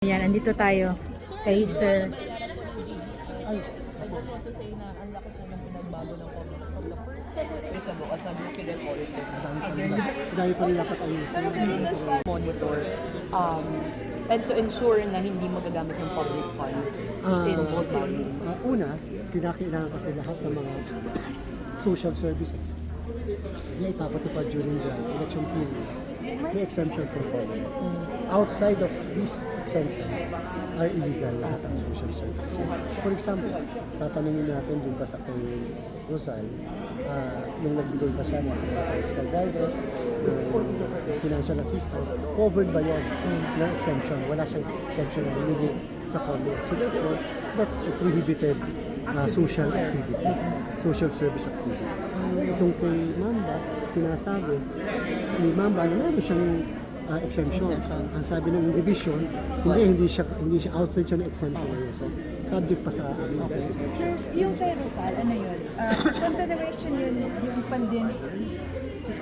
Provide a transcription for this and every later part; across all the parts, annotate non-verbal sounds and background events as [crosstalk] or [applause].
Ayan, andito tayo kay Sir. I just want to say na ang laki po ng pinagbago ng comments from the first years ago as a booking reporter. Again, Dahil pa rin dapat ayusin. monitor um, and to ensure na hindi magagamit ng public funds Ah. in vote buying. Ah, una, kinakailangan kasi lahat ng mga social services na ipapatupad during the election period may exemption from government. Outside of this exemption are illegal lahat ng social services. For example, tatanungin natin dun pa sa kay Rosal, ah, nung nagbigay pa siya ng sa mga tricycle drivers, ng financial assistance, covered ba yan ng exemption? Wala siyang exemption na hinihingi sa COMELEC. So therefore, that's a prohibited uh, social activity, social service activity. Itong kay Mamba, sinasabi ni Mamba na meron siyang uh, exemption. Ang sabi ng division, hindi hindi siya hindi siya outside siya ng exemption ngayon. So subject pa sa accreditation. Sir, yung kay Rizal, ano yun? Uh, continuation yun yung pandemic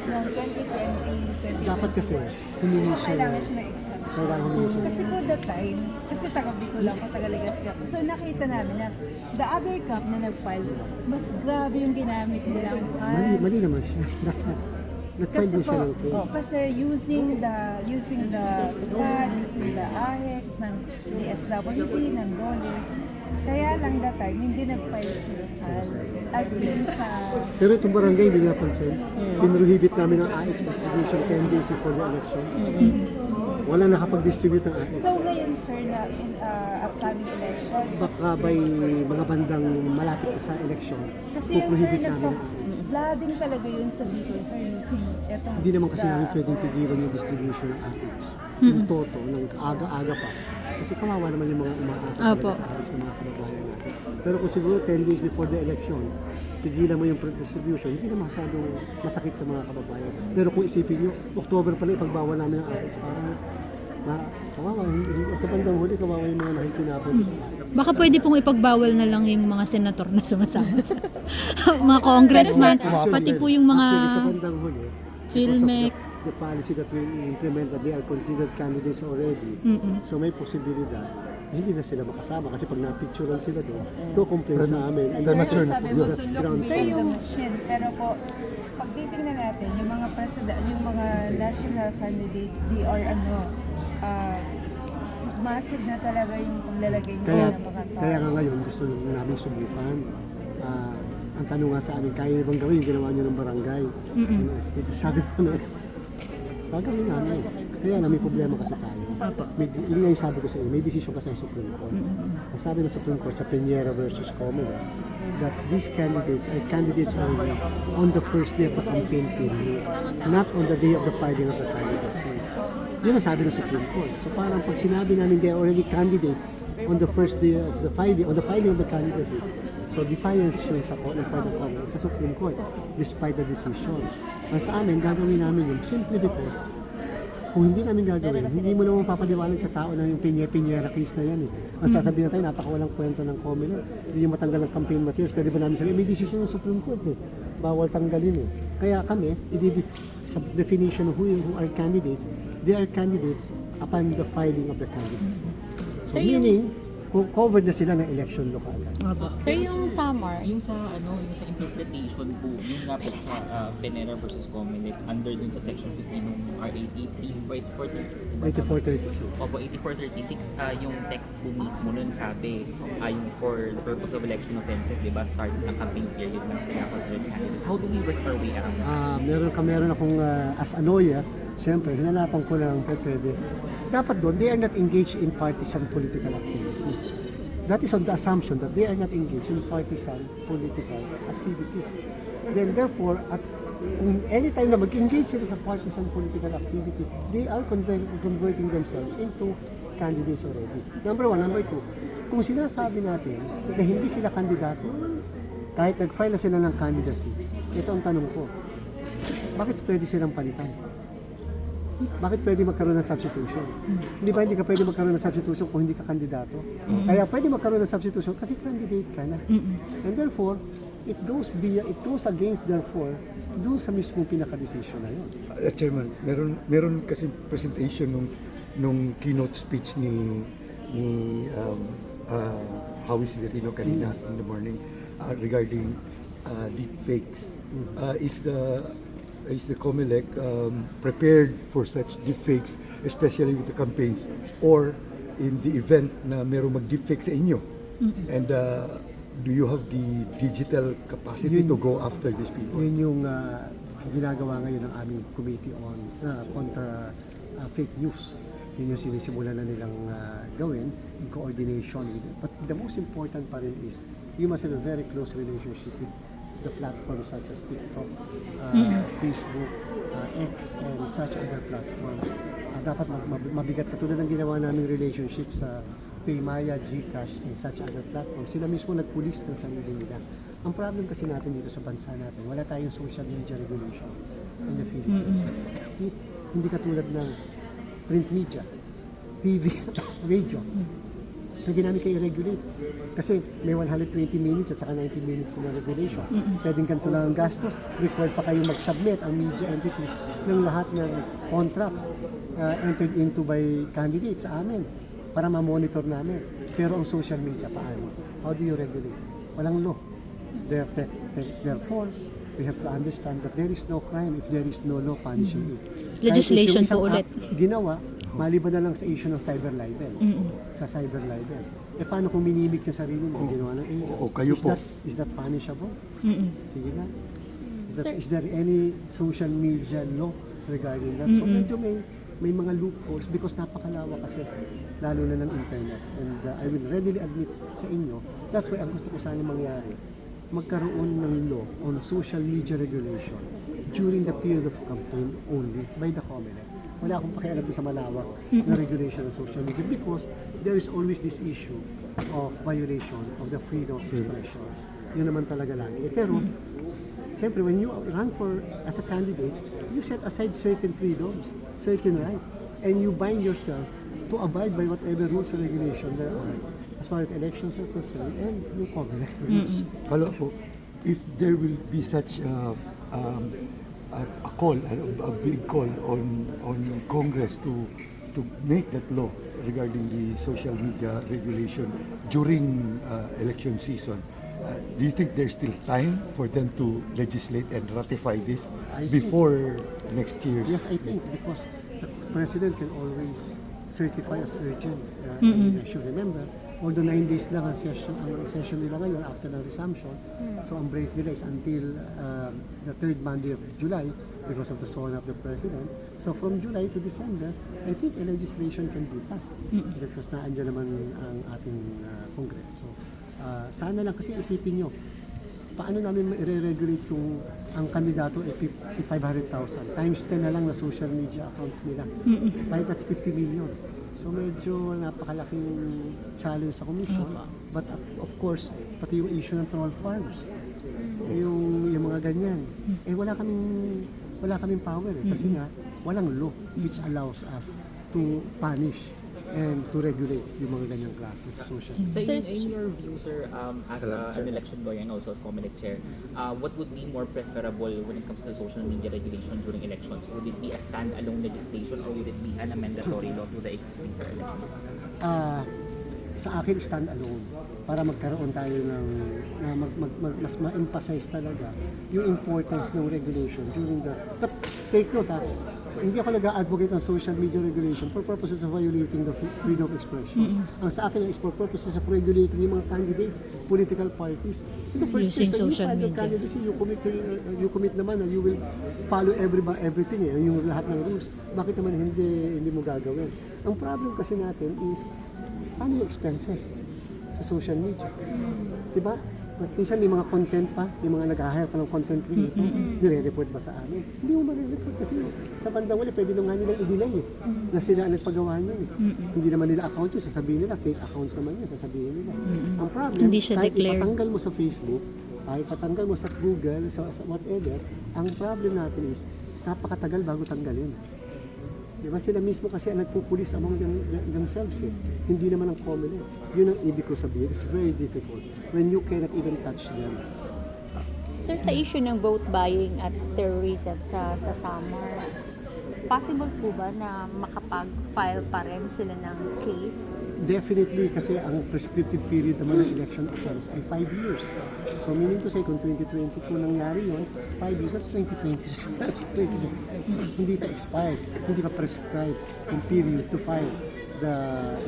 noong 2020, 2021. Dapat kasi humingi So, siya kailangan ng siya na exempt. kailangan humingi siya. Kasi po that time, kasi taga Bicol ako, taga Legazpi ako. So nakita namin na the other cup na nag-file, mas grabe yung ginamit nilang Mali, mali naman siya. [laughs] Kasi din siya po, ng case. oh, kasi using the using the TUPAD, using the AHEX, ng DSWD, ng DOLE, kaya lang that time, hindi nag-file si Rizal. At yun sa... Pero itong barangay, hindi nga pansin. Pinrohibit namin ang AX distribution 10 days before the election. Wala nakapag-distribute ng AX. So ngayon, sir, na in uh, upcoming elections, Baka by mga bandang malapit sa election, kasi yung sir, namin nagpo flooding talaga yun sa Bicol, sir, using etong... Hindi naman kasi the- namin pwedeng pigilan yung distribution ng AX. Yung toto, ng aga-aga pa. Kasi kawawa naman yung mga umaata Opo. sa AX ng mga kababayan natin. Pero kung siguro 10 days before the election, pigilan mo yung distribution, hindi na masyadong masakit sa mga kababayan. Pero kung isipin nyo, October pala ipagbawal namin ang AX, parang ma kawawa. At sa bandang huli, kawawa yung mga nakikinabot sa AX. Baka pwede pong ipagbawal na lang yung mga senator na sumasama sa [laughs] mga congressman, pati po yung mga Actually, sa bandang huli, Filmek. the, the policy that we implement that they are considered candidates already, Mm-mm. so may posibilidad hindi na sila makasama kasi pag napicturean sila doon, co-complain sa amin. And Sir, that's, sabi mo, that's ground beyond the machine. Pero po, pag titingnan natin, yung mga president, yung mga national candidate, they are ano, uh, massive na talaga yung paglalagay nila Kaya, ng mga tao. kaya nga ngayon gusto namin subukan. Ah, ang tanong nga sa amin, kaya bang gawin yung ginawa nyo ng barangay? Mm Kaya [laughs] sabi namin, gagawin namin. Kaya na may problema kasi tayo. May, yun nga yung sabi ko sa inyo, may decision kasi ang Supreme Court. Ang sabi ng Supreme Court sa Peñera versus Comelec, that these candidates are candidates only on the first day of the campaign period, not on the day of the filing of the. Yun ang sabi ng Supreme Court. So parang pag sinabi namin they already candidates on the first day of the filing, on the filing of the candidacy, so defiance yun sa court, ng part Congress, sa Supreme Court, despite the decision. Ang sa amin, gagawin namin yun simply because kung hindi namin gagawin, hindi mo naman papaliwanag sa tao na yung pinya-pinyera case na yan eh. Ang sasabihin na tayo, napakawalang kwento ng COMELEC. Hindi yung matanggal ng campaign materials. Pwede ba namin sabihin, may decision ng Supreme Court eh. Bawal tanggalin eh. Kaya kami, i-def- sa definition of who, who are candidates, they are candidates upon the filing of the candidacy. So meaning, kung covered na sila ng election local. Sir, yung Samar, yung sa ano, yung sa interpretation po, yung nga po sa uh, Penera versus Comelec, under dun sa section 15 ng RA 83, wait, 436 po ba? 8436. Opo, 8436, ah yung text po mismo nun sabi, ah yung for the purpose of election offenses, di ba, start ng campaign period na sila considered candidates. How do we work our way around? Ah, meron ka meron akong ah, as a lawyer, siyempre hinanapan ko lang kung pwede. Dapat doon, they are not engaged in partisan political activity. That is on the assumption that they are not engaged in partisan political activity. Then therefore, at kung anytime na mag-engage sila sa partisan political activity, they are conver- converting themselves into candidates already. Number one. Number two, kung sinasabi natin na hindi sila kandidato, kahit nag-file na sila ng candidacy, ito ang tanong ko, bakit pwede silang palitan? Bakit pwede magkaroon ng substitution? Hindi ba hindi ka pwede magkaroon ng substitution kung hindi ka kandidato? Kaya pwede magkaroon ng substitution kasi candidate ka na. And therefore, it goes via, it goes against therefore doon sa mismong pinaka-decision na yun. Uh, Chairman, meron meron kasi presentation nung nung keynote speech ni ni um, uh, Howie Severino kanina in the morning uh, regarding uh, deep fakes. Uh, is the is the COMELEC um, prepared for such deep fakes, especially with the campaigns, or in the event na merong mag-deep fake sa inyo? And uh, do you have the digital capacity to go after these people? Yun yung ah, ginagawa ngayon ng aming committee on ah, contra ah, fake news. Yun yung sinisimulan na nilang ah, gawin in coordination with it. But the most important pa rin is you must have a very close relationship with the platforms such as TikTok, ah, Facebook, ah, X, and such other platforms. Ah, dapat mag- mab- mabigat katulad ng ginawa naming relationship sa Paymaya, Gcash, and such other platforms. Sila mismo nagpulis ng sarili nila. Ang problem kasi natin dito sa bansa natin, wala tayong social media regulation in the Philippines. Hindi, hindi katulad ng print media, TV, [laughs] radio. Pwede namin kayo regulate. Kasi may 120 minutes at saka 90 minutes na regulation. Pwedeng ganito lang ang gastos. Required pa kayo mag-submit ang media entities ng lahat ng contracts uh, entered into by candidates sa amin para ma-monitor namin. Pero ang social media, paano? How do you regulate? Walang law. Therefore, we have to understand that there is no crime if there is no law punishing it. Kahit Legislation po ulit. Ginawa, maliban na lang sa issue ng cyber libel. Sa cyber libel. Eh paano kung minimik yung sarili mo, yung ginawa ng agent? O, kayo is po. That, is that punishable? Sige nga. Is, that, is there any social media law regarding that? So medyo may may mga loopholes because napakalawak kasi lalo na ng internet. And uh, I will readily admit sa inyo, that's why ang gusto ko sana mangyari, magkaroon ng law on social media regulation during the period of campaign only by the COMELEC. Wala akong pakialam doon sa malawak na regulation ng social media because there is always this issue of violation of the freedom of expression. Yun naman talaga lagi. Eh, pero, Siyempre, when you run for as a candidate, you set aside certain freedoms, certain rights, and you bind yourself to abide by whatever rules or regulation there are as far as elections are concerned and yung COMELEC rules. Follow po, if there will be such a, um, a, a call, a, a big call on on Congress to to make that law regarding the social media regulation during uh, election season, uh, do you think there's still time for them to legislate and ratify this I think- before next year's? Yes, I think because the president can always certify as urgent. Uh, and I should remember, although nine days lang ang session, ang session nila ngayon after ng resumption, so ang break nila is until uh, the third Monday of July because of the sworn of the president. So from July to December, I think a legislation can be passed because naandyan naman ang ating uh, Kongreso. Uh, sana lang kasi isipin nyo, paano namin i-regulate kung ang kandidato ay 50 500,000 times 10 na lang na social media accounts nila. Kahit that's 50 million. So medyo napakalaking challenge sa commission. But of, of course, pati yung issue ng troll farms. Eh, yung, yung mga ganyan. Eh wala kaming wala kaming power eh. Kasi nga, walang law which allows us to punish and to regulate yung mga ganyang klase sa social media. So in, in your view, sir, um, as uh, an election lawyer and also as COMELEC chair, uh, what would be more preferable when it comes to social media regulation during elections? Would it be a standalone legislation or would it be an mandatory law to the existing for elections? Ah, sa akin stand alone para magkaroon tayo ng na mag, mag, mag- mas ma-emphasize talaga yung importance ng regulation during the but take note ha hindi ako nag-advocate ng social media regulation for purposes of violating the free- freedom of expression. Ang sa akin is for purposes of regulating yung mga candidates, political parties. In the first Using place, you social your media. candidacy, you commit, to- you commit naman na you will follow every, everything eh, yung lahat ng rules. Bakit naman hindi, hindi mo gagawin? Ang problem kasi natin is, paano yung expenses sa social media? Diba? At Minsan may mga content pa, may mga nag-hire pa ng content creator, nire-report ba sa amin? Hindi mo ma-report kasi sa bandang wali, pwede na nga nilang i-delay eh, na sila ang nagpagawa niyan eh. Hindi naman nila account yun, sasabihin nila, fake accounts naman yun, sasabihin nila. Ang problem, Hindi siya kahit declared. ipatanggal mo sa Facebook, kahit ipatanggal mo sa Google, sa, sa whatever, ang problem natin is, napakatagal bago tanggalin. Di ba sila mismo kasi ang nagpupulis among them, themselves eh. Hindi naman ang common eh. Yun ang ibig ko sabihin. It's very difficult when you cannot even touch them. Sir, sa issue ng vote buying at terrorism sa sa Samar, possible po ba na makapag-file pa rin sila ng case definitely kasi ang prescriptive period naman ng election offense ay 5 years. So meaning to say, kung 2022 nangyari yun, 5 years, that's 2027. 27. [laughs] Hindi pa expired, hindi pa prescribed yung period to file the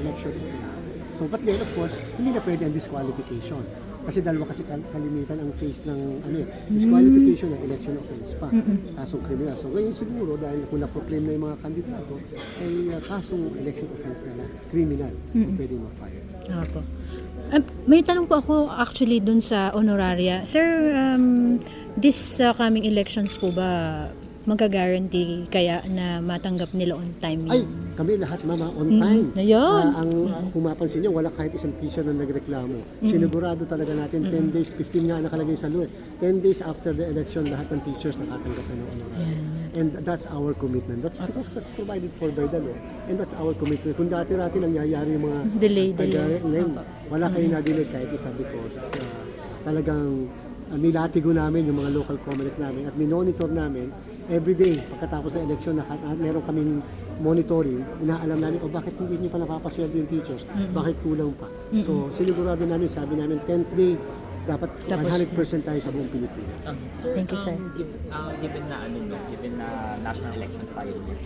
election offense. So but then of course, hindi na pwede ang disqualification. Kasi dalawa kasi kal- kalimitan ang face ng ano eh, disqualification ng election offense pa. Kasong kriminal. So ngayon siguro dahil kung na-proclaim na yung mga kandidato, ay uh, kasong election offense nila, criminal, pwede ma-fire. Opo. Um, may tanong po ako actually dun sa honoraria. Sir, um, this uh, coming elections po ba magagaranty kaya na matanggap nila on time Ay, yung... kami lahat mama on time. Ayun. Ah, ang kung mapansin nyo, wala kahit isang teacher na nagreklamo. Sinigurado talaga natin 10 days, 15 nga nakalagay sa law. eh. 10 days after the election, lahat ng teachers nakatanggap na ng honorarium. And that's our commitment. That's because that's provided for by the law. And that's our commitment. Kung dati-dati nangyayari yung mga Delay, taga- delay. Ngayon, wala kayo na-delay kahit isa because ah, talagang uh, nilatigo namin yung mga local common namin at minonitor namin every day pagkatapos ng election na uh, meron kaming monitoring, inaalam namin, o bakit hindi nyo pa napapasweldo yung teachers? Bakit kulang pa? So, sinigurado namin, sabi namin, 10th day, dapat Tapos 100% tayo sa buong Pilipinas. Um, sir, Thank you, sir. um, giv- uh, given na ano no, given na national elections tayo ulit,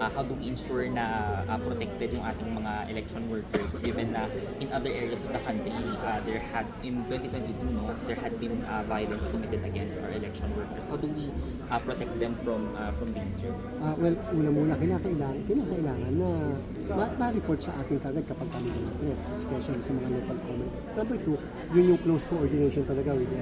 uh, how do we ensure na uh, protected yung ating mga election workers given na in other areas of the country uh, there had in 2022 no there had been uh, violence committed against our election workers. How do we uh, protect them from uh, from danger? Ah, well, una muna, kinakailangan, kinakailangan na ma- ma-report sa atin kagad kapag kami ng press, especially sa mga local comment. Number two, yun yung close coordination talaga with the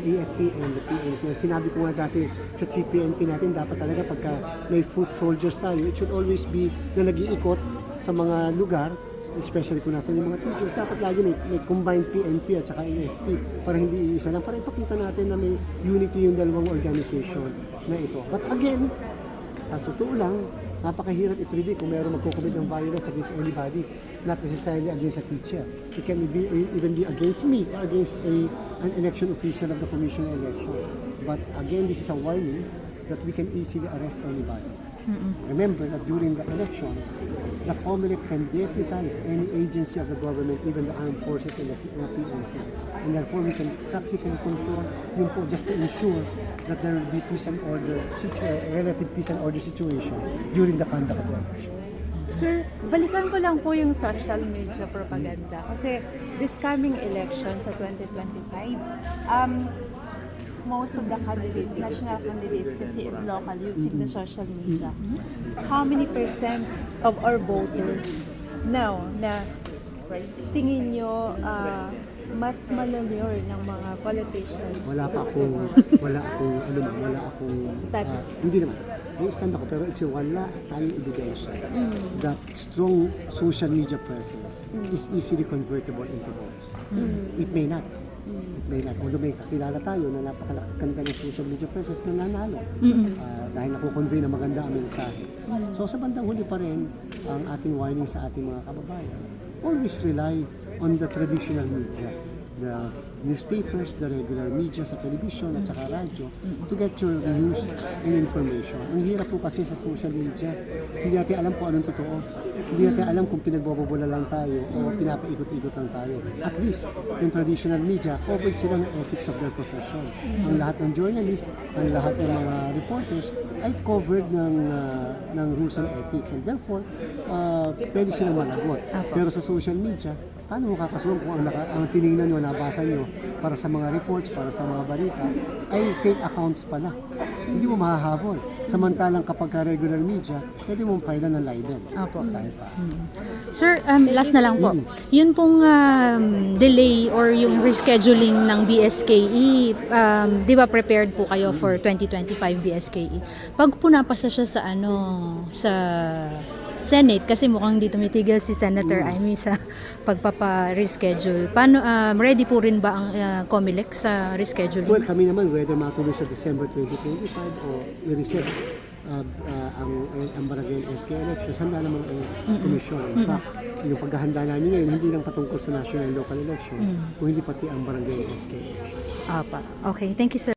AFP and the PNP. And sinabi ko nga dati sa CPNP natin, dapat talaga pagka may foot soldiers tayo, it should always be na nag-iikot sa mga lugar especially kung nasa yung mga teachers, dapat lagi may, may combined PNP at saka AFP para hindi isa lang, para ipakita natin na may unity yung dalawang organization na ito. But again, sa totoo lang, napakahirap i-predict kung meron magkukumit ng violence against anybody, not necessarily against a teacher. It can be, even be against me or against a, an election official of the Commission on Election. But again, this is a warning that we can easily arrest anybody. Remember that during the election, the COMELEC can deputize any agency of the government, even the armed forces and the PNP. And therefore, we can practically control yun po just to ensure that there will be peace and order, relative peace and order situation during the conduct of the election. Sir, balikan ko lang po yung social media propaganda. Kasi this coming election sa 2025, um, most of the candidates, national candidates kasi if local using the social media, how many percent of our voters now na tingin nyo ah, mas malalyor ng mga politicians? Wala pa akong, wala akong, ano man, wala akong, Stat. ah, hindi naman. May stand ako, pero if wala tayong ebidensya that strong social media presence is easily convertible into votes. It may not. It may not. Although may kakilala tayo na napakaganda ng social media presence na nanalo Ah, dahil nakukonvey na maganda ang mensahe. So sa bandang huli pa rin, ang ating warning sa ating mga kababayan, always rely on the traditional media the newspapers, the regular media sa television at saka radyo to get your news and information. Ang hirap po kasi sa social media, hindi natin alam kung anong totoo. Hindi natin alam kung pinagbababula lang tayo o pinapaikot-ikot lang tayo. At least, yung traditional media, covered sila ng ethics of their profession. Ang lahat ng journalists, ang lahat ng mga reporters ay covered ng ah, ng rules and ethics and therefore uh, pwede silang managot. Pero sa social media, paano mo kakasuhan kung ang, naka, ang tinignan nyo, nabasa nyo para sa mga reports, para sa mga balita, ay fake accounts pala. Hindi mo mahahabol. Samantalang kapag ka regular media, pwede mong filean ng libel. Opo. Dahil pa. Sir, um, last na lang po. Yun pong um, delay or yung rescheduling ng BSKE, um, di ba prepared po kayo for 2025 BSKE? E? Pag po napasa siya sa ano, sa Senate, kasi mukhang di tumitigil si Senator Amy sa pagpapa-reschedule. Paano, um, ready po rin ba ang uh, COMELEC sa rescheduling? Well, kami naman, whether matuloy sa December 2025 o i-reset uh, uh, ang, ang barangay SK elections, handa naman ang komisyon. In fact, yung paghahanda namin ngayon, hindi lang patungkol sa national and local election, kung hindi pati ang barangay SK election. Apa. Okay, thank you sir.